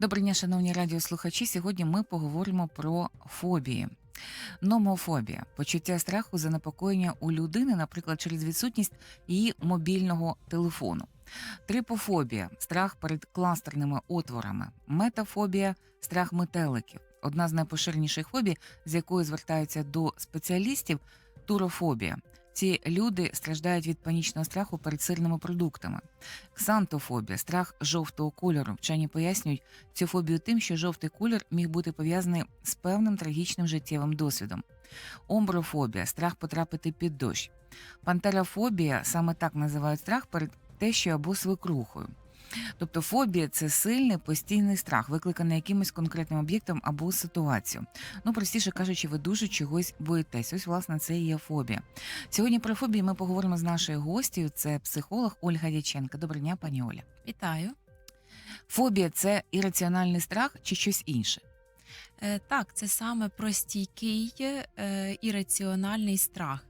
Добрий дня, шановні радіослухачі. Сьогодні ми поговоримо про фобії. Номофобія почуття страху, занепокоєння у людини, наприклад, через відсутність її мобільного телефону. Трипофобія страх перед кластерними отворами. Метафобія страх метеликів. Одна з найпоширеніших фобій, з якою звертаються до спеціалістів турофобія. Ці люди страждають від панічного страху перед сирними продуктами. Ксантофобія страх жовтого кольору. Вчені пояснюють цю фобію тим, що жовтий колір міг бути пов'язаний з певним трагічним життєвим досвідом. Омброфобія страх потрапити під дощ. Пантерофобія саме так називають страх перед тещою або свекрухою. Тобто фобія це сильний постійний страх, викликаний якимось конкретним об'єктом або ситуацією. Ну, простіше кажучи, ви дуже чогось боїтесь. Ось, власне, це і є фобія. Сьогодні про фобії ми поговоримо з нашою гостю. Це психолог Ольга Дяченка. Доброго дня, пані Оля. Вітаю. Фобія це ірраціональний страх чи щось інше? Е, Так, це саме про стійкий е, і раціональний страх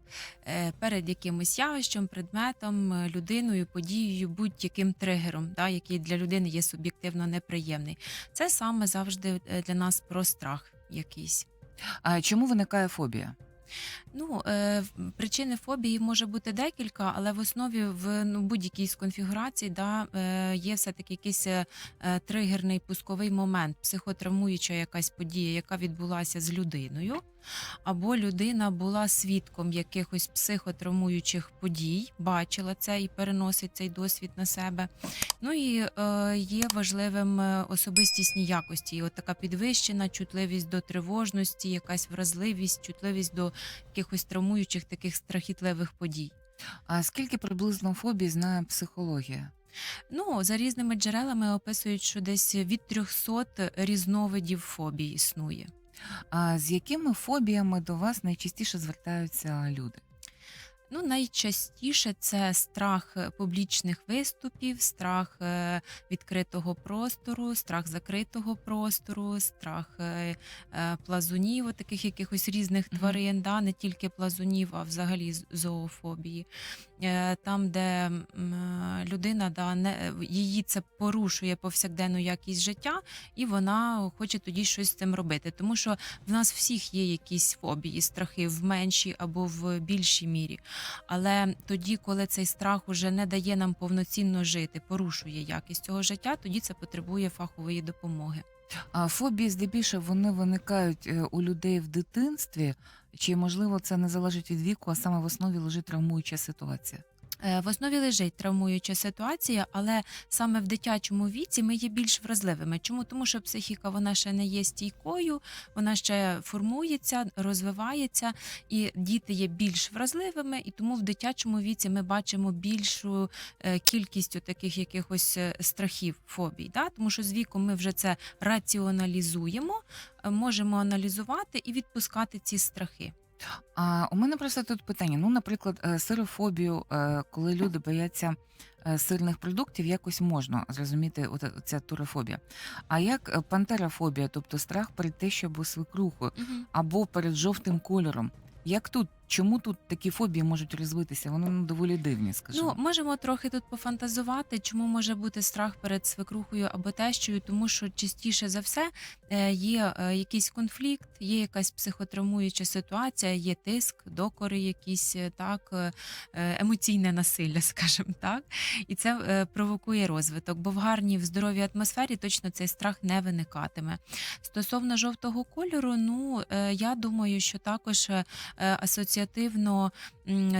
е, перед якимось явищем, предметом, людиною, подією, будь-яким тригером, да, який для людини є суб'єктивно неприємний. Це саме завжди для нас про страх якийсь. А чому виникає фобія? Ну, е, причини фобії може бути декілька, але в основі в ну, будь-якій з конфігурацій да, е, є все-таки якийсь е, е, тригерний пусковий момент, психотравмуюча якась подія, яка відбулася з людиною, або людина була свідком якихось психотравмуючих подій, бачила це і переносить цей досвід на себе. Ну і е, є важливим е, особистісні якості. І от така підвищена чутливість до тривожності, якась вразливість, чутливість до якихось травмуючих таких страхітливих подій. А скільки приблизно фобій знає психологія? Ну, за різними джерелами описують, що десь від 300 різновидів фобій існує. А з якими фобіями до вас найчастіше звертаються люди? Ну, найчастіше це страх е, публічних виступів, страх е, відкритого простору, страх закритого простору, страх е, плазунів, таких якихось різних тварин, да, не тільки плазунів, а взагалі зоофобії. Е, Там, де е, людина да, не, її це порушує повсякденну якість життя, і вона хоче тоді щось з цим робити. Тому що в нас всіх є якісь фобії, страхи в меншій або в більшій мірі. Але тоді, коли цей страх уже не дає нам повноцінно жити, порушує якість цього життя, тоді це потребує фахової допомоги. А фобії здебільшого вони виникають е, у людей в дитинстві, чи можливо це не залежить від віку, а саме в основі лежить травмуюча ситуація? Е, В основі лежить травмуюча ситуація, але саме в дитячому віці ми є більш вразливими. Чому? Тому що психіка вона ще не є стійкою, вона ще формується, розвивається, і діти є більш вразливими, і тому в дитячому віці ми бачимо більшу е, кількість таких якихось е, страхів, фобій. Да? Тому що з віком ми вже це раціоналізуємо, можемо аналізувати і відпускати ці страхи. А у мене просто тут питання: ну, наприклад, е, сирофобію, е, коли люди бояться е, сирних продуктів, якось можна зрозуміти от ця турофобія. А як е, пантерофобія, тобто страх перед те, що свекрухою, або перед жовтим кольором? Як тут? Чому тут такі фобії можуть розвитися? Вони ну, доволі дивні, скажімо. Ну, можемо трохи тут пофантазувати, чому може бути страх перед свекрухою або тещою, тому що частіше за все е, є е, якийсь конфлікт, є якась психотравмуюча ситуація, є тиск, докори, якісь е, так, емоційне насилля, скажімо так. І це провокує розвиток, бо в гарній, в здоровій атмосфері точно цей страх не виникатиме. Стосовно жовтого кольору, ну я думаю, що також е, асоціативно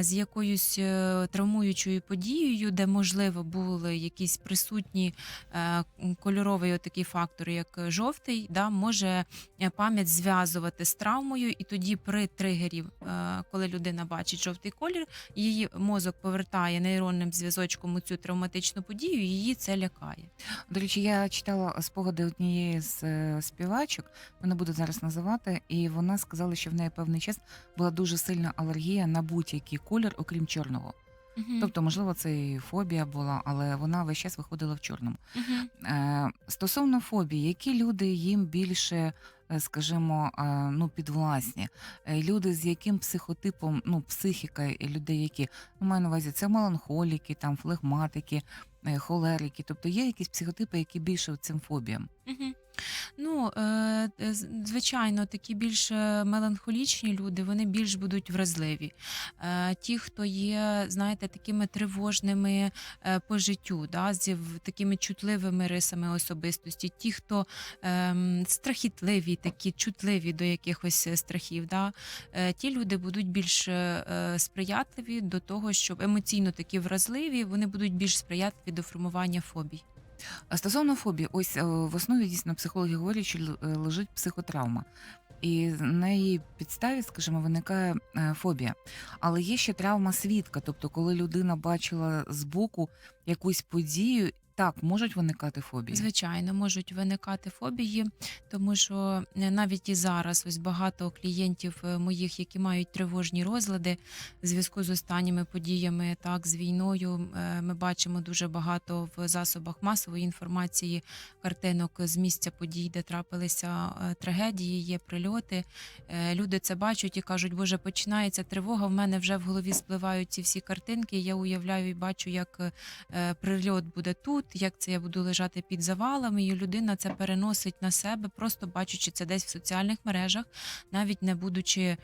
з якоюсь е, травмуючою подією, де можливо були якісь присутні е, кольоровий отакий фактор, як жовтий, да, може е, пам'ять зв'язувати з травмою, і тоді при тригері, коли людина бачить жовтий колір, її мозок повертає нейронним зв'язочком цю травматичну подію, і її це лякає. До речі, я читала спогади однієї з співачок, мене буду зараз називати, і вона сказала, що в неї певний час була дуже сильна алергія на будь-який колір, окрім чорного. Мгм. Тобто, можливо, це і фобія була, але вона весь час виходила в чорному. Мгм. Е, стосовно фобії, які люди їм більше, е, скажімо, е, ну, підвласні? Е, Люди, з яким психотипом, ну, психіка людей, які ну, маю на увазі, це меланхоліки, там, флегматики, холерики. Тобто є якісь психотипи, які більше цим фобіям. Мгм. Ну, е, е, звичайно, такі більш е, меланхолічні люди, вони більш будуть вразливі. Ті, хто є, знаєте, такими тривожними по життю, да, з такими чутливими рисами особистості, ті, хто ем, страхітливі, такі чутливі до якихось страхів, да, ті люди будуть більш сприятливі до того, щоб емоційно такі вразливі, вони будуть більш сприятливі до формування фобій. А стосовно фобії, ось е, в основі дійсно психологи говорять, що е, лежить психотравма. І на її підставі, скажімо, виникає е, фобія. Але є ще травма свідка, тобто, коли людина бачила збоку якусь подію, так можуть виникати фобії. Звичайно, можуть виникати фобії, тому що е, навіть і зараз ось багато клієнтів е, моїх, які мають тривожні розлади в зв'язку з останніми подіями, так з війною. е, Ми бачимо дуже багато в засобах масової інформації картинок з місця подій, де трапилися трагедії, є прильоти. Люди це бачать і кажуть, Боже, починається тривога. В мене вже в голові спливають ці всі картинки. Я уявляю і бачу, як прильот буде тут, як це я буду лежати під завалами, і людина це переносить на себе, просто бачучи це десь в соціальних мережах, навіть не будучи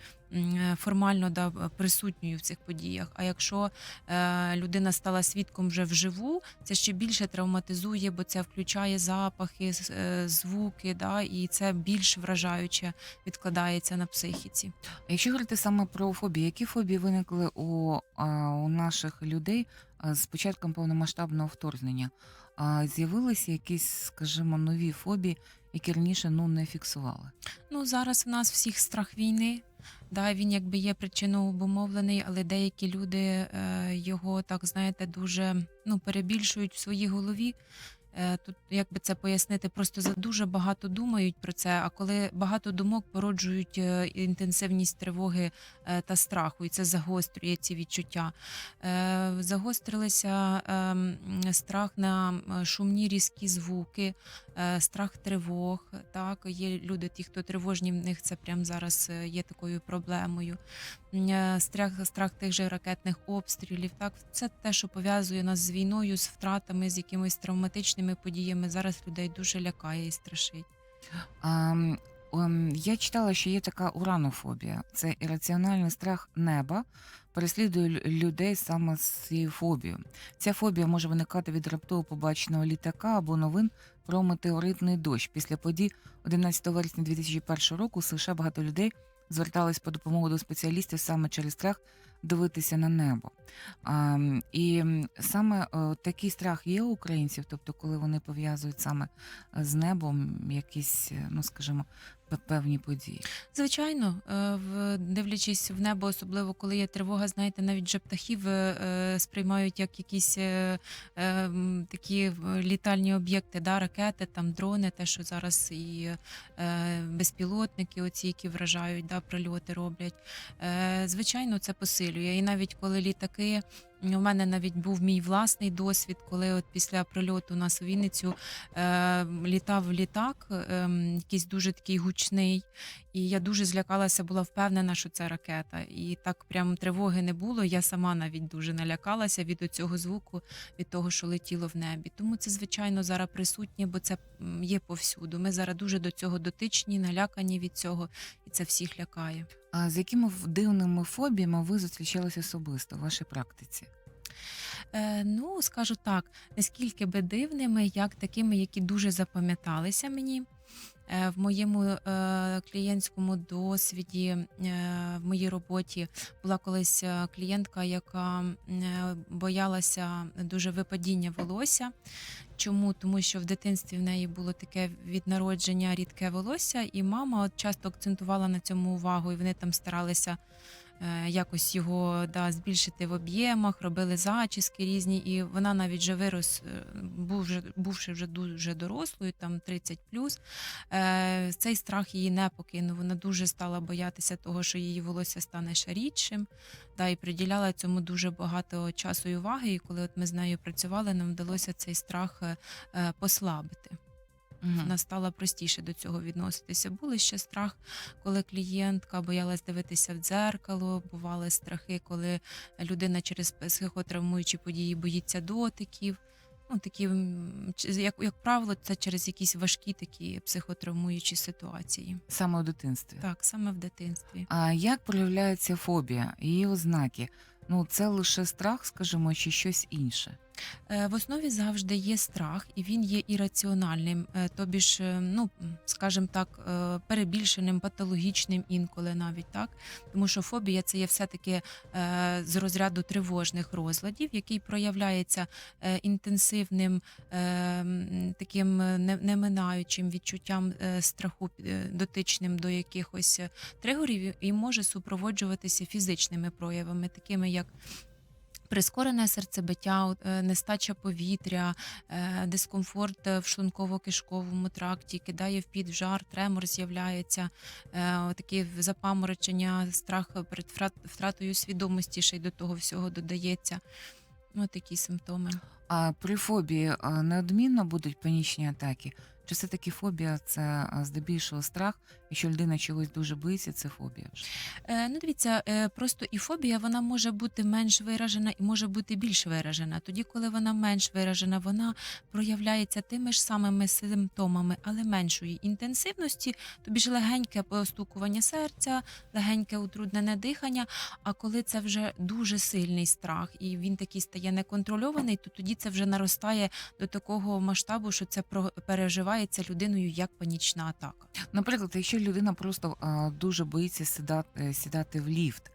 формально да, присутньою в цих подіях. А якщо е, людина стала свідком вже вживу, це ще більше травматизує, бо це включає запахи, е, звуки, да, і це більш вражаюче відкладається на психіці. А Якщо говорити саме про фобії, які фобії виникли у, у наших людей з початком повномасштабного вторгнення? З'явилися якісь, скажімо, нові фобії, які раніше ну не фіксували? Ну зараз в нас всіх страх війни. Да, він якби є причиною обумовлений, але деякі люди е, його так знаєте дуже ну перебільшують в своїй голові. Е, тут як би це пояснити, просто за дуже багато думають про це. А коли багато думок породжують е, інтенсивність тривоги е, та страху, і це загострює ці відчуття. Е, загострилися е, страх на шумні різкі звуки, страх тривог. Так, є люди, ті, хто тривожні, в них це прямо зараз е, є такою проблемою. Е, Страх, страх тих же ракетних обстрілів. Так, це те, що пов'язує нас з війною, з втратами, з якимись травматичними подіями. Зараз людей дуже лякає і страшить. Я читала, що є така уранофобія. Це ірраціональний страх неба переслідує людей саме з цією фобією. Ця фобія може виникати від раптово побаченого літака або новин про метеоритний дощ. Після подій 11 вересня 2001 року в США багато людей звертались по допомогу до спеціалістів саме через страх дивитися на небо. А, і саме е, такий страх є у українців, тобто, коли вони пов'язують саме з небом якісь, е, ну скажімо, певні події. Звичайно, е, дивлячись в небо, особливо коли є тривога, знаєте, навіть же птахів е, е, сприймають як якісь такі літальні об'єкти, да, ракети, там дрони, те, що зараз і безпілотники, оці, які вражають, да, прильоти роблять. Звичайно, це посилює. І навіть коли літаки. У мене навіть був мій власний досвід, коли от після прильоту нас у Вінницю е, літав літак, е, якийсь дуже такий гучний, і я дуже злякалася, була впевнена, що це ракета. І так прям тривоги не було. Я сама навіть дуже налякалася від цього звуку, від того, що летіло в небі. Тому це звичайно зараз присутнє, бо це є повсюду. Ми зараз дуже до цього дотичні, налякані від цього, і це всіх лякає. А з якими дивними фобіями ви зустрічалися особисто в вашій практиці? Е, ну, скажу так, наскільки би дивними, як такими, які дуже запам'яталися мені. Е, В моєму е, клієнтському досвіді, е, в моїй роботі була колись клієнтка, яка е, боялася дуже випадіння волосся. Чому? Тому що в дитинстві в неї було таке від народження рідке волосся, і мама часто акцентувала на цьому увагу, і вони там старалися якось його да, збільшити в об'ємах, робили зачіски різні, і вона навіть вже вирос, е, був бувши вже дуже дорослою, там 30 е, цей страх її не покинув. Вона дуже стала боятися того, що її волосся стане ще рідшим, да, і приділяла цьому дуже багато часу і уваги. І коли от ми з нею працювали, нам вдалося цей страх е, е, послабити Мгм. вона стала простіше до цього відноситися. Були ще страх, коли клієнтка боялась дивитися в дзеркало. Бували страхи, коли людина через психотравмуючі події боїться дотиків. Ну, такі, як, як правило, це через якісь важкі такі психотравмуючі ситуації. Саме у дитинстві. Так, саме в дитинстві. А як проявляється фобія? Її ознаки? Ну, це лише страх, скажімо, чи щось інше? Е, В основі завжди є страх, і він є ірраціональним, е, тобі ж, е, ну скажімо так, перебільшеним, патологічним інколи навіть так. Тому що фобія це є все-таки з розряду тривожних розладів, який проявляється інтенсивним таким неминаючим відчуттям страху дотичним до якихось тригерів і може супроводжуватися фізичними проявами, такими як Прискорене серцебиття, е, нестача повітря, е, дискомфорт е, в шлунково-кишковому тракті, кидає в під в жар, тремор з'являється, такі запаморочення, страх перед втратою свідомості ще й до того всього додається. Ось такі симптоми. А при фобії неодмінно будуть панічні атаки? Чи все таки фобія це здебільшого страх? Якщо людина чогось дуже боїться, це фобія. вже? Е, ну, дивіться, е, просто і фобія вона може бути менш виражена і може бути більш виражена. Тоді, коли вона менш виражена, вона проявляється тими ж самими симптомами, але меншої інтенсивності, тобі ж легеньке постукування серця, легеньке утруднене дихання. А коли це вже дуже сильний страх і він такий стає неконтрольований, то тоді це вже наростає до такого масштабу, що це переживається людиною як панічна атака. Наприклад, якщо людина просто дуже боїться сідати, сідати в ліфт,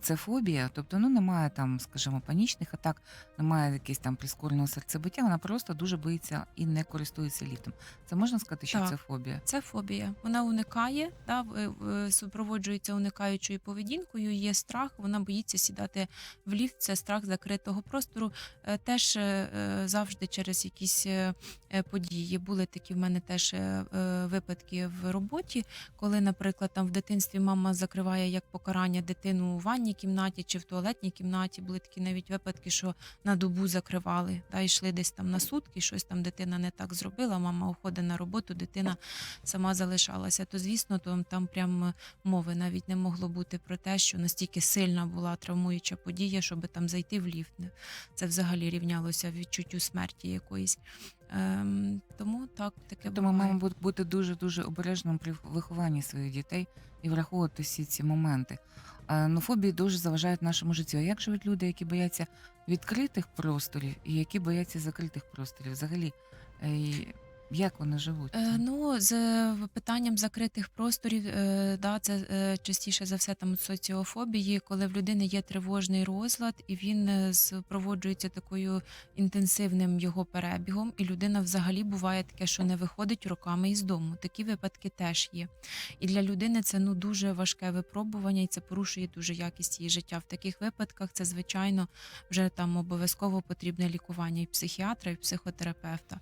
це фобія, тобто ну немає там, скажімо, панічних атак, немає якесь там прискореного серцебиття, вона просто дуже боїться і не користується ліфтом. Це можна сказати, що Так. це фобія? Це фобія. Вона уникає, да, в- в- супроводжується уникаючою поведінкою. Є страх, вона боїться сідати в ліфт. Це страх закритого простору. Е, Теж е, е, завжди через якісь е, е, події. Були такі в мене теж е, е, випадки в роботі, коли, наприклад, там в дитинстві мама закриває як покарання дитину у ванній кімнаті чи в туалетній кімнаті. Були такі навіть випадки, що на добу закривали та йшли десь там на сутки, щось там дитина не так зробила. Мама уходить на роботу, дитина сама залишалася. То звісно, то там прям мови навіть не могло бути про те, що настільки сильна була травмуюча подія, щоб там зайти в ліфт. Це взагалі рівнялося відчуттю смерті якоїсь. Ем, тому так таке Тому ми маємо бути дуже дуже обережним при вихованні своїх дітей і враховувати всі ці моменти. Ну, фобії дуже заважають нашому життю. А як живуть люди, які бояться відкритих просторів і які бояться закритих просторів? Взагалі, е, як вони живуть? Е, ну, з е, питанням закритих просторів, е, да, це е, частіше за все там соціофобії, коли в людини є тривожний розлад, і він е, супроводжується такою інтенсивним його перебігом, і людина взагалі буває таке, що не виходить роками із дому. Такі випадки теж є. І для людини це ну дуже важке випробування, і це порушує дуже якість її життя. В таких випадках це звичайно вже там обов'язково потрібне лікування і психіатра, і психотерапевта.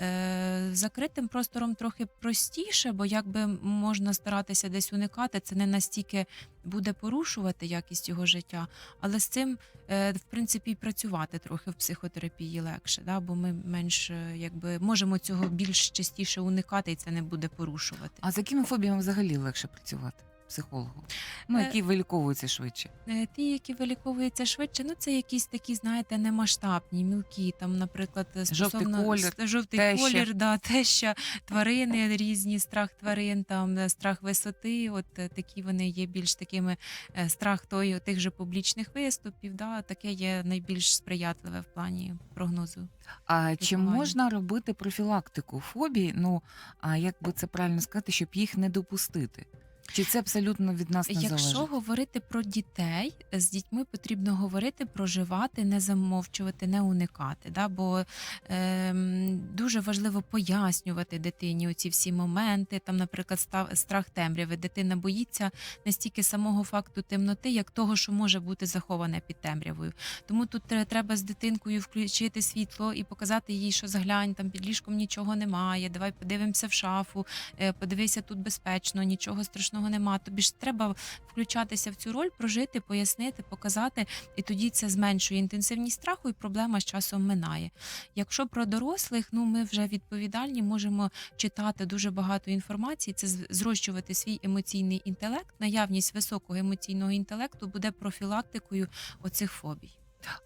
Е, закритим простором трохи простіше, бо якби можна старатися десь уникати, це не настільки буде порушувати якість його життя, але з цим, е, в принципі, працювати трохи в психотерапії легше, да? бо ми менш е, якби можемо цього більш частіше уникати, і це не буде порушувати. А з якими фобіями взагалі легше працювати? Психологу? Ну, Е, які виліковуються швидше. Е, Ті, які виліковуються швидше, ну це якісь такі, знаєте, немасштабні, мілкі, там, наприклад, стосовно колір, с- жовтий теща. колір, да, теща, тварини різні, страх тварин, там е, страх висоти. От е, такі вони є більш такими е, страх той, тих же публічних виступів. Да, таке є найбільш сприятливе в плані прогнозу. А чи лікування. можна робити профілактику фобій? Ну, а як би це правильно сказати, щоб їх не допустити? Чи це абсолютно від нас не Якщо залежить? говорити про дітей, з дітьми потрібно говорити, проживати, не замовчувати, не уникати. Да? Бо ем, дуже важливо пояснювати дитині оці всі моменти. Там, наприклад, став страх темряви. Дитина боїться не стільки самого факту темноти, як того, що може бути заховане під темрявою. Тому тут тре- треба з дитинкою включити світло і показати їй, що заглянь, там під ліжком нічого немає. Давай подивимося в шафу, е, подивися тут безпечно, нічого страшного нема. Тобі ж треба включатися в цю роль, прожити, пояснити, показати, і тоді це зменшує інтенсивність страху, і проблема з часом минає. Якщо про дорослих, ну ми вже відповідальні, можемо читати дуже багато інформації. Це зрощувати свій емоційний інтелект. Наявність високого емоційного інтелекту буде профілактикою оцих фобій.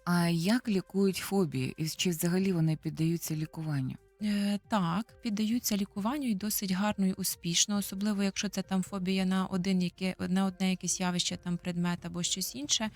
А як лікують фобії? І чи взагалі вони піддаються лікуванню? Е, Так, піддаються лікуванню і досить гарно і успішно, особливо якщо це там фобія на один яке на одне якесь явище, там предмет або щось інше,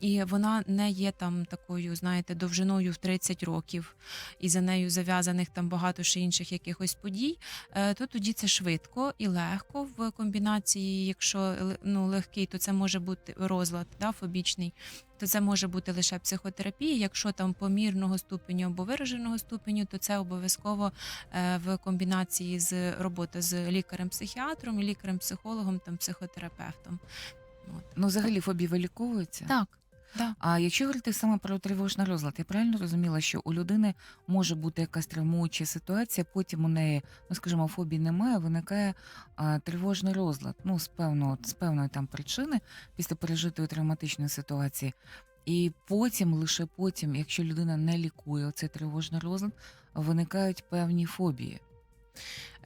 і вона не є там такою, знаєте, довжиною в 30 років, і за нею зав'язаних там багато ще інших якихось подій. е, То тоді це швидко і легко в комбінації. Якщо ну легкий, то це може бути розлад, да, фобічний. То це може бути лише психотерапія. Якщо там помірного ступеню або вираженого ступеню, то це обов'язково е, в комбінації з роботи з лікарем-психіатром, лікарем-психологом, там психотерапевтом. От. Ну, взагалі фобії виліковуються? Так, да. А якщо говорити саме про тривожний розлад, я правильно розуміла, що у людини може бути якась травмуюча ситуація, потім у неї, ну скажімо, фобії немає, виникає а, тривожний розлад, ну з певного з певної там причини після пережитої травматичної ситуації. І потім, лише потім, якщо людина не лікує цей тривожний розлад, виникають певні фобії.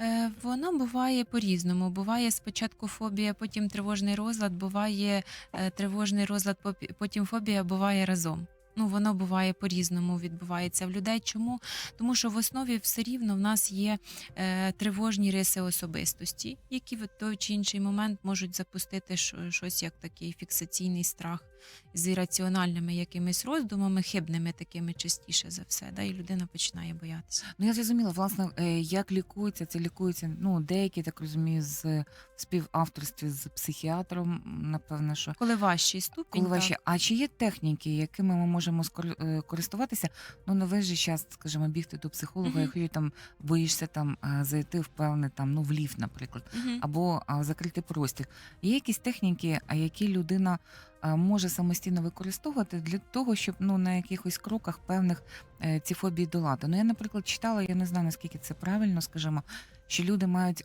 Е, Воно буває по-різному. Буває спочатку фобія, потім тривожний розлад, буває е, тривожний розлад, потім фобія буває разом. Ну, воно буває по-різному, відбувається в людей. Чому? Тому що в основі все рівно в нас є е, тривожні риси особистості, які в той чи інший момент можуть запустити щось як такий фіксаційний страх з ірраціональними якимись роздумами, хибними такими частіше за все. Да, і людина починає боятися. Ну я зрозуміла, власне, е, як лікується, це лікується. Ну деякі так розумію, з в співавторстві з психіатром, напевно, що Коли важчий ступінь, коли так. А чи є техніки, якими ми можемо е, користуватися? Ну не весь же час, скажімо, бігти до психолога, Мгм. якщо там боїшся там е, зайти в певний там ну в ліфт, наприклад, Мгм. або а, в закритий простір. Є якісь техніки, а які людина може самостійно використовувати для того, щоб ну на якихось кроках певних е, ці фобії долати. Ну я, наприклад, читала, я не знаю наскільки це правильно, скажімо, що люди мають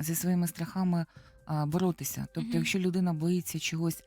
зі своїми страхами. Боротися, тобто, Мгм. якщо людина боїться чогось,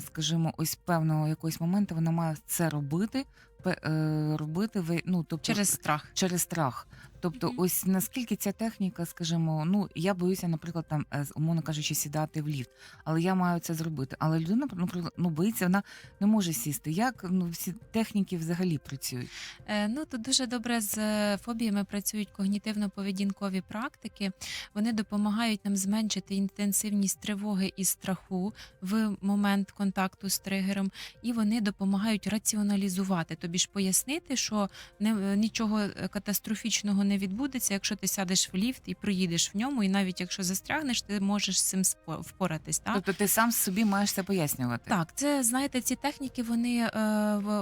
скажімо, ось певного якогось моменту, вона має це робити, е, робити ну, тобто, Через страх. через страх. Тобто, ось наскільки ця техніка, скажімо, ну я боюся, наприклад, там е, з- умовно кажучи, сідати в ліфт, але я маю це зробити. Але людина наприклад, ну боїться, вона не може сісти. Як ну всі техніки взагалі працюють? Е, Ну тут дуже добре з е, фобіями працюють когнітивно-поведінкові практики. Вони допомагають нам зменшити інтенсивність тривоги і страху в момент контакту з тригером, і вони допомагають раціоналізувати, тобі ж пояснити, що не нічого е, катастрофічного не відбудеться, якщо ти сядеш в ліфт і проїдеш в ньому, і навіть якщо застрягнеш, ти можеш з цим впоратись. Так? Тобто ти сам собі маєш це пояснювати. Так, це знаєте, ці техніки вони е,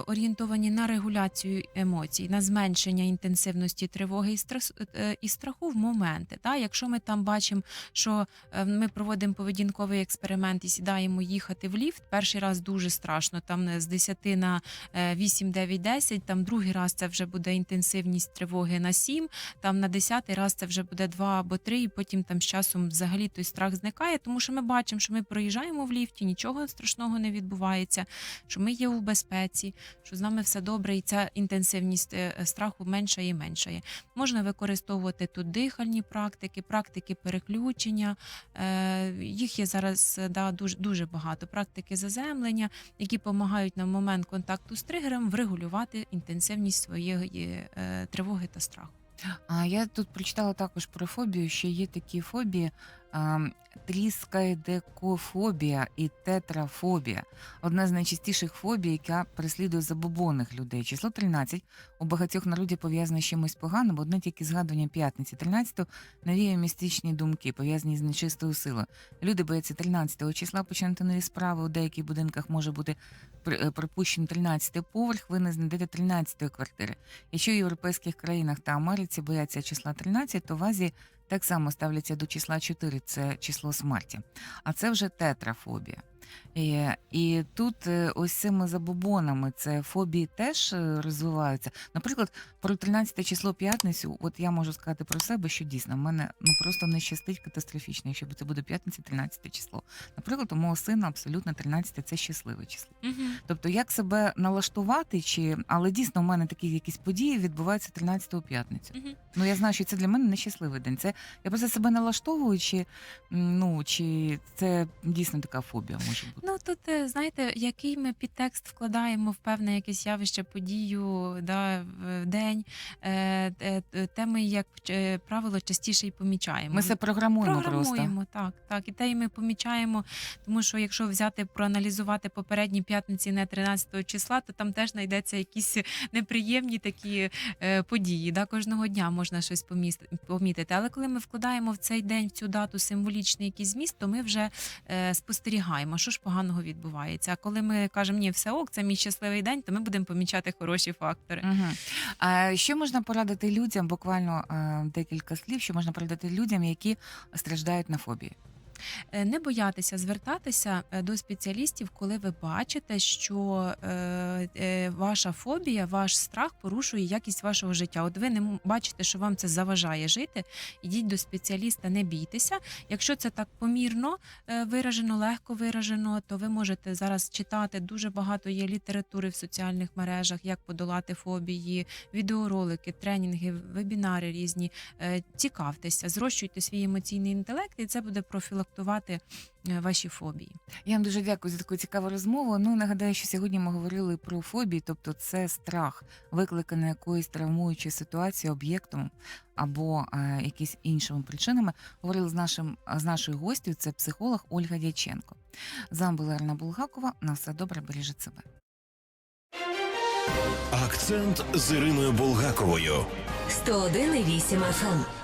орієнтовані на регуляцію емоцій, на зменшення інтенсивності тривоги і стрес е, і страху в моменти. Та якщо ми там бачимо, що е, ми проводимо поведінковий експеримент і сідаємо їхати в ліфт, перший раз дуже страшно, там е, з 10 на е, 8, 9, 10, там другий раз це вже буде інтенсивність тривоги на 7, там на 10 раз це вже буде 2 або 3, і потім там з часом взагалі той страх зникає, тому що ми бачимо, що ми проїжджаємо в ліфті, нічого страшного не відбувається, що ми є у безпеці, що з нами все добре, і ця інтенсивність е, страху меншає і меншає. Можна використовувати тут дихальні практики, практики переключення. Е, Їх є зараз да, дуже, дуже багато. Практики заземлення, які допомагають на момент контакту з тригером врегулювати інтенсивність своєї е, тривоги та страху. А я тут прочитала також про фобію, що є такі фобії. Тріскайдекофобія і тетрафобія одна з найчастіших фобій, яка переслідує забобонних людей. Число 13 у багатьох народів пов'язане з чимось поганим, одне тільки згадування п'ятниці 13 навіє містичні думки, пов'язані з нечистою силою. Люди бояться 13 числа починати нові справи. У деяких будинках може бути е, припущений 13 поверх, ви не знайдете 13 квартири. Якщо в європейських країнах та Америці бояться числа 13, то в Азії так само ставляться до числа 4, це число смерті. А це вже тетрафобія. І, і тут е, ось цими забобонами це фобії теж е, розвиваються. Наприклад, про 13 число п'ятницю, от я можу сказати про себе, що дійсно в мене ну просто не щастить катастрофічно, якщо це буде п'ятниця, 13 число. Наприклад, у мого сина абсолютно 13 це щасливе число. Тобто, як себе налаштувати, чи але дійсно у мене такі якісь події відбуваються 13 п'ятницю. Ну я знаю, що це для мене нещасливий день. Це я просто себе налаштовую, чи ну чи це дійсно така фобія може може бути? Ну тут е, знаєте, який ми підтекст вкладаємо в певне якесь явище, подію, да, в день, е, е, те ми, як правило, частіше й помічаємо. Ми це програмуємо, просто. Так, так. І те і ми помічаємо, тому що якщо взяти проаналізувати попередні п'ятниці не 13 числа, то там теж знайдеться якісь неприємні такі е, події. Да? Кожного дня можна щось поміс- помітити. Але коли ми вкладаємо в цей день в цю дату символічний якийсь зміст, то ми вже спостерігаємо, що ж поганого відбувається. А коли ми кажемо, ні, все ок, це мій щасливий день, то ми будемо помічати хороші фактори. Угу. А що можна порадити людям? Буквально е, декілька слів, що можна порадити людям, які страждають на фобії? Е, Не боятися звертатися е, до спеціалістів, коли ви бачите, що е, ваша фобія, ваш страх порушує якість вашого життя. От ви не бачите, що вам це заважає жити. Ідіть до спеціаліста, не бійтеся. Якщо це так помірно виражено, легко виражено, то ви можете зараз читати дуже багато є літератури в соціальних мережах, як подолати фобії, відеоролики, тренінги, вебінари різні. Цікавтеся, зрощуйте свій емоційний інтелект, і це буде профілактувати е, ваші фобії. Я вам дуже дякую за таку цікаву розмову. Ну і нагадаю, що сьогодні ми говорили про фобії, тобто це страх, викликаний якоюсь травмуючою ситуацією, об'єктом або е, якісь іншими причинами. Говорили з нашим з нашою гостю. Це психолог Ольга Дяченко. З вами була Арна Булгакова. На все добре, бережіть себе. Акцент з Іриною Булгаковою. 101,8 FM.